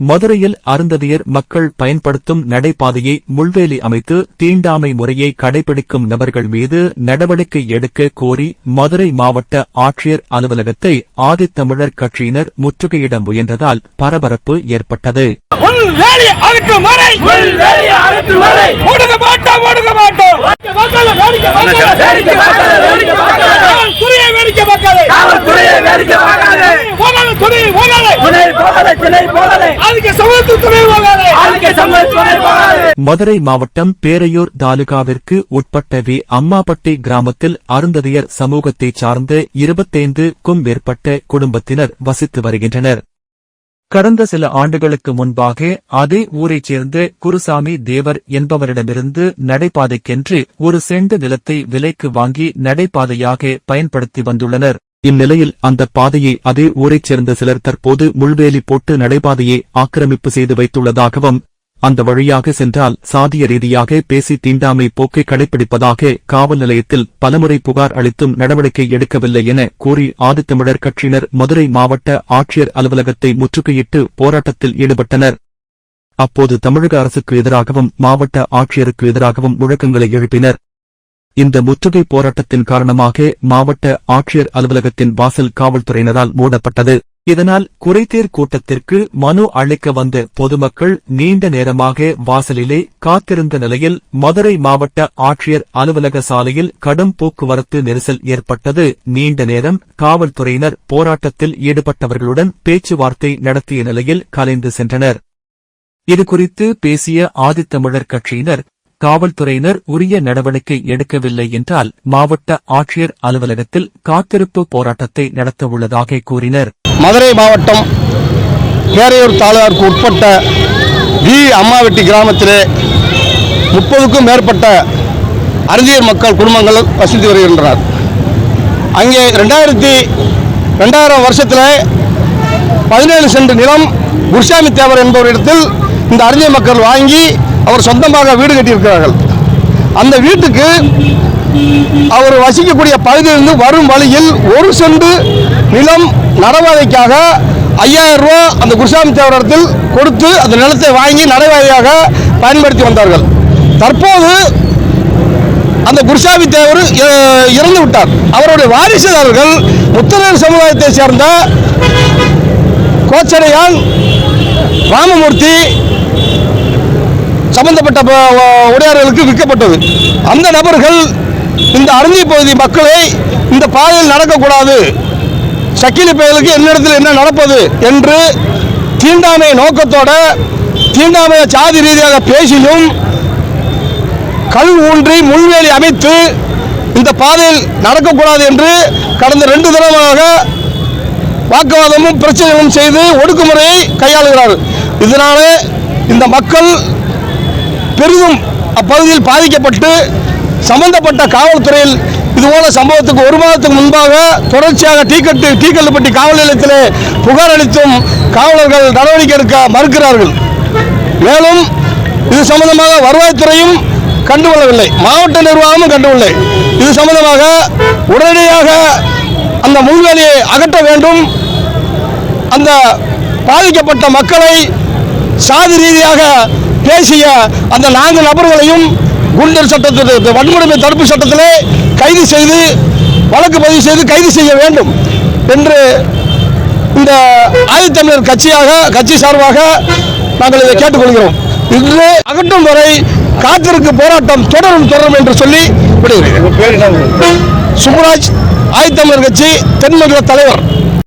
மதுரையில் அருந்ததியர் மக்கள் பயன்படுத்தும் நடைபாதையை முள்வேலி அமைத்து தீண்டாமை முறையை கடைபிடிக்கும் நபர்கள் மீது நடவடிக்கை எடுக்க கோரி மதுரை மாவட்ட ஆட்சியர் அலுவலகத்தை ஆதித்தமிழர் கட்சியினர் முற்றுகையிட முயன்றதால் பரபரப்பு ஏற்பட்டது மாட்டோம் மதுரை மாவட்டம் பேரையூர் தாலுகாவிற்கு உட்பட்ட வி. அம்மாப்பட்டி கிராமத்தில் அருந்ததியர் சமூகத்தைச் சார்ந்த இருபத்தைந்துக்கும் மேற்பட்ட குடும்பத்தினர் வசித்து வருகின்றனர். கடந்த சில ஆண்டுகளுக்கு முன்பாக அதே ஊரைச் சேர்ந்த குருசாமி தேவர் என்பவரிடமிருந்து நடைபாதைக்கென்று ஒரு செண்டு நிலத்தை விலைக்கு வாங்கி நடைபாதையாக பயன்படுத்தி வந்துள்ளனர். இந்நிலையில் அந்த பாதையை அதே ஊரைச் சேர்ந்த சிலர் தற்போது முள்வேலி போட்டு நடைபாதையை ஆக்கிரமிப்பு செய்து வைத்துள்ளதாகவும் அந்த வழியாக சென்றால் சாதிய ரீதியாக பேசி தீண்டாமை போக்கை கடைபிடிப்பதாக காவல் நிலையத்தில் பலமுறை புகார் அளித்தும் நடவடிக்கை எடுக்கவில்லை என கூறி ஆதித்தமிழர் கட்சியினர் மதுரை மாவட்ட ஆட்சியர் அலுவலகத்தை முற்றுகையிட்டு போராட்டத்தில் ஈடுபட்டனர். அப்போது தமிழக அரசுக்கு எதிராகவும் மாவட்ட ஆட்சியருக்கு எதிராகவும் முழக்கங்களை எழுப்பினர். இந்த முற்றுகை போராட்டத்தின் காரணமாக மாவட்ட ஆட்சியர் அலுவலகத்தின் வாசல் காவல்துறையினரால் மூடப்பட்டது. இதனால் குறைதீர் கூட்டத்திற்கு மனு அளிக்க வந்த பொதுமக்கள் நீண்ட நேரமாக வாசலிலே காத்திருந்த நிலையில் மதுரை மாவட்ட ஆட்சியர் அலுவலக சாலையில் கடும் போக்குவரத்து நெரிசல் ஏற்பட்டது. நீண்ட நேரம் காவல்துறையினர் போராட்டத்தில் ஈடுபட்டவர்களுடன் பேச்சுவார்த்தை நடத்திய நிலையில் கலைந்து சென்றனர். இதுகுறித்து பேசிய ஆதித்தமிழர் கட்சியினர் காவல்துறையினர் உரிய நடவடிக்கை எடுக்கவில்லை என்றால் மாவட்ட ஆட்சியர் அலுவலகத்தில் காத்திருப்பு போராட்டத்தை நடத்த உள்ளதாக கூறினர். மதுரை மாவட்டம் பேரையூர் தாலுகாவுக்கு உட்பட்ட வி. அம்மாவெட்டி கிராமத்திலே முப்பதுக்கும் மேற்பட்ட அறிஞர் மக்கள் குடும்பங்கள் வசித்து வருகின்றனர். அங்கே ரெண்டாயிரத்தி ரெண்டாயிரம் வருஷத்தில் பதினேழு சென்ட் நிலம் குருசாமி தேவர் என்பவரிடத்தில் இந்த அறிஞர் மக்கள் வாங்கி அவர் சொந்தமாக வீடு கட்டியிருக்கிறார்கள். அந்த வீட்டுக்கு அவர் வசிக்கக்கூடிய பகுதியிலிருந்து வரும் வழியில் ஒரு செண்டு நிலம் நடவாதைக்காக ஐயாயிரம் ரூபா அந்த குருசாமி தேவரத்தில் கொடுத்து அந்த நிலத்தை வாங்கி நடைபாதையாக பயன்படுத்தி வந்தார்கள். தற்போது அந்த குருசாமி தேவர் இ- இறந்து விட்டார். அவருடைய வாரிசுதாரர்கள் முத்தரையர் சமுதாயத்தை சேர்ந்த கோச்சடையான் ராமமூர்த்தி சம்பந்தப்பட்ட உடையாளர்களுக்கு உடையார்களுக்கு விற்கப்பட்டது. அந்த நபர்கள் இந்த அருந்தி பகுதி மக்களை இந்த பாதையில் நடக்கக்கூடாது. சக்கிலி பயலுக்கு என்னிடத்தில் என்ன நடப்பது என்று தீண்டாமை நோக்கத்தோட தீண்டாமையை சாதி ரீதியாக பேசியும் கல் ஊன்றி முள்வேலி அமைத்து இந்த பாதையில் நடக்கக்கூடாது என்று கடந்த ரெண்டு தினமாக வாக்குவாதமும் பிரச்சனையும் செய்து ஒடுக்குமுறையை கையாளுகிறார்கள். இதனால இந்த மக்கள் பெரிதும் அப்பகுதியில் பாதிக்கப்பட்டு சம்பந்தப்பட்ட காவல்துறையில் இதுபோல சம்பவத்துக்கு ஒரு மாதத்துக்கு முன்பாக தொடர்ச்சியாக டீக்கட்டு டீக்கல்லுப்பட்டி காவல் நிலையத்திலே புகார் அளித்தும் காவலர்கள் நடவடிக்கை எடுக்க மறுக்கிறார்கள். மேலும் இது சம்பந்தமாக வருவாய்த்துறையும் கண்டுகொள்ளவில்லை. மாவட்ட நிர்வாகமும் கண்டுகொள்ளவில்லை இது சம்பந்தமாக உடனடியாக அந்த முன்வேலியை அகற்ற வேண்டும். அந்த பாதிக்கப்பட்ட மக்களை சாதி ரீதியாக பேசிய அந்த நான்கு நபர்களையும் குண்டர் சட்டத்தில் வன்கொடுமை தடுப்பு சட்டத்திலே கைது செய்து வழக்கு பதிவு செய்து கைது செய்ய வேண்டும் என்று இந்த ஆதித்தமிழர் கட்சியாக கட்சி சார்பாக நாங்கள் இதை கேட்டுக்கொள்கிறோம். இன்று அகற்றும் வரை காத்திருக்கு போராட்டம் தொடரும் தொடரும் என்று சொல்லி விடுகிறேன் சுப்ராஜ் ஆதித்தமிழர் கட்சி தென்மண்டல தலைவர்.